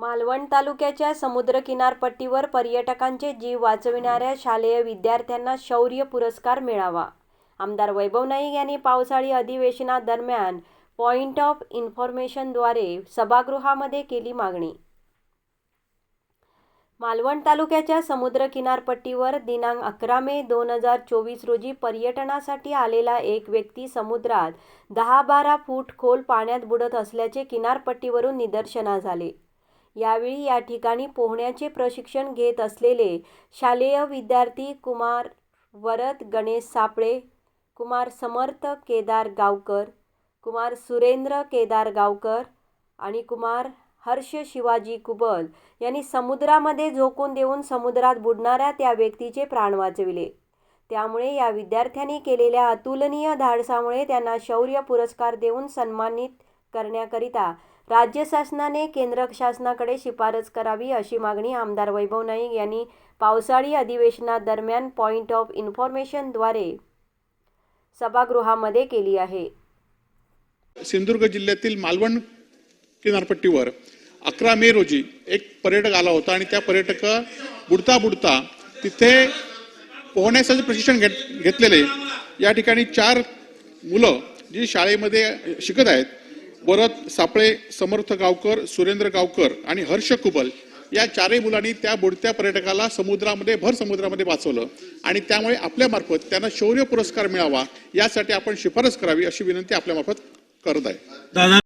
मालवण तालुक्याच्या समुद्र किनारपट्टीवर पर्यटकांचे जीव वाचविणाऱ्या शालेय विद्यार्थ्यांना शौर्य पुरस्कार मिळावा. आमदार वैभव नाईक यांनी पावसाळी अधिवेशनादरम्यान पॉइंट ऑफ इन्फॉर्मेशनद्वारे सभागृहामध्ये केली मागणी. मालवण तालुक्याच्या समुद्र किनारपट्टीवर दिनांक अकरा मे दोन हजार चोवीस रोजी पर्यटनासाठी आलेला एक व्यक्ती समुद्रात दहा बारा फूट खोल पाण्यात बुडत असल्याचे किनारपट्टीवरून निदर्शना झाले यावेळी या ठिकाणी पोहण्याचे प्रशिक्षण घेत असलेले शालेय विद्यार्थी कुमार वरद गणेश सापळे कुमार समर्थ केदार गावकर कुमार सुरेंद्र केदार गावकर आणि कुमार हर्ष शिवाजी कुबल यांनी समुद्रामध्ये झोकून देऊन समुद्रात बुडणाऱ्या त्या व्यक्तीचे प्राण वाचविले. त्यामुळे या विद्यार्थ्यांनी केलेल्या अतुलनीय धाडसामुळे त्यांना शौर्य पुरस्कार देऊन सन्मानित करण्याकरिता राज्य शासनाने केंद्र शासनाकडे शिफारस करावी अशी मागणी आमदार वैभव नाईक यांनी पावसाळी अधिवेशनादरम्यान पॉईंट ऑफ इन्फॉर्मेशनद्वारे सभागृहामध्ये केली आहे. सिंधुदुर्ग जिल्ह्यातील मालवण किनारपट्टीवर अकरा मे रोजी एक पर्यटक आला होता आणि त्या पर्यटक बुडता बुडता तिथे पोहण्यासाठी प्रशिक्षण घेत घेतलेले. या ठिकाणी चार मुलं जी शाळेमध्ये शिकत आहेत वरद सापळे समर्थ गावकर सुरेंद्र गावकर आणि हर्ष कुबल या चारही मुलांनी त्या बुडत्या पर्यटकाला समुद्रामध्ये भर समुद्रामध्ये वाचवलं. आणि त्यामुळे आपल्यामार्फत त्यांना शौर्य पुरस्कार मिळावा यासाठी आपण शिफारस करावी अशी विनंती आपल्यामार्फत करत आहे. दादा